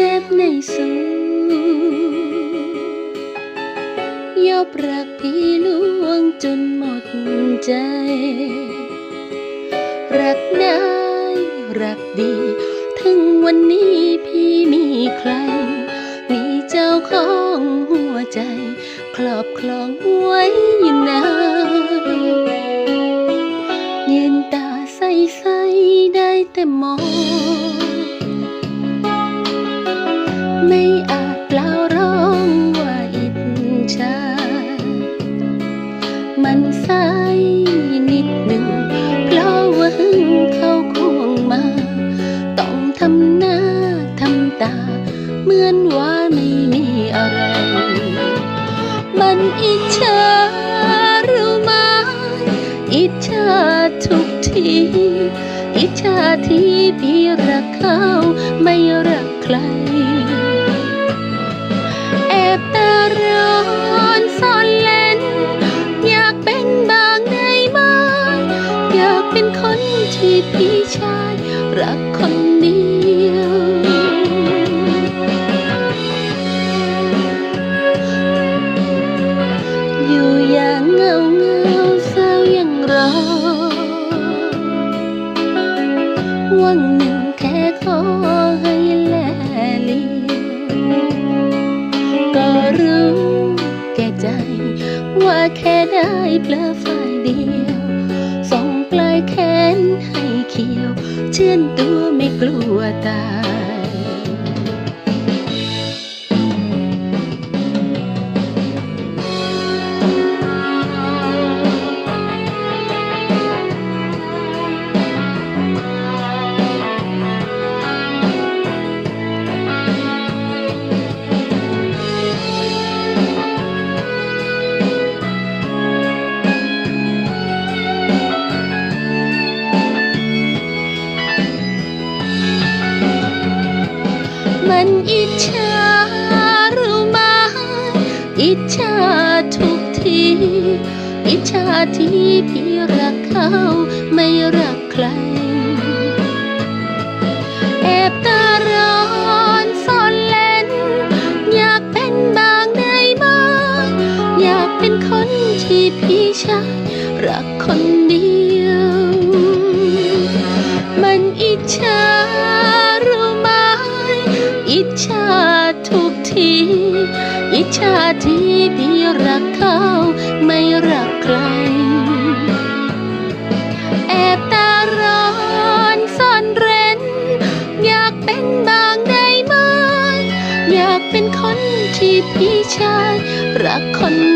และเซบในสูยอบรักพี่ลวงจนหมดใจ รักนายรักดี ถึงวันนี้พี่มีใคร มีเจ้าของหัวใจ ครอบครองไว้ เหมือนว่าไม่มีอะไร มันอิจฉารู้ไหมอิจฉาทุกที อิจฉาที่พี่รักเขาไม่รักใครแอบตาร้อนซ่อนเล่น อยากเป็นบางในไหมอยากเป็นคนที่พี่ วงหนึ่งแค่ขอให้แลเลียวก็รู้แก่ใจ ว่าแค่ได้เพลอฝ่ายเดียว ส่งปลายแขนให้เขียว เชื่อนตัวไม่กลัวตาย นอิจฉารู้ไหมอิจฉาทุกที อิจฉาที่พี่รักเขาไม่รักใคร แอบตาร้อนซ่อนเล่น อยากเป็นบางได้ไหมอยากเป็นคนที่พี่ชายรักคนเดียว มันอิจฉา อิจฉาทุกที อิจฉาที่พี่รักเขาไม่รักใคร แอบตาร้อนซ่อนเร้น อยากเป็นบางได้ไหมอยากเป็นคนที่พี่ชาย รักคน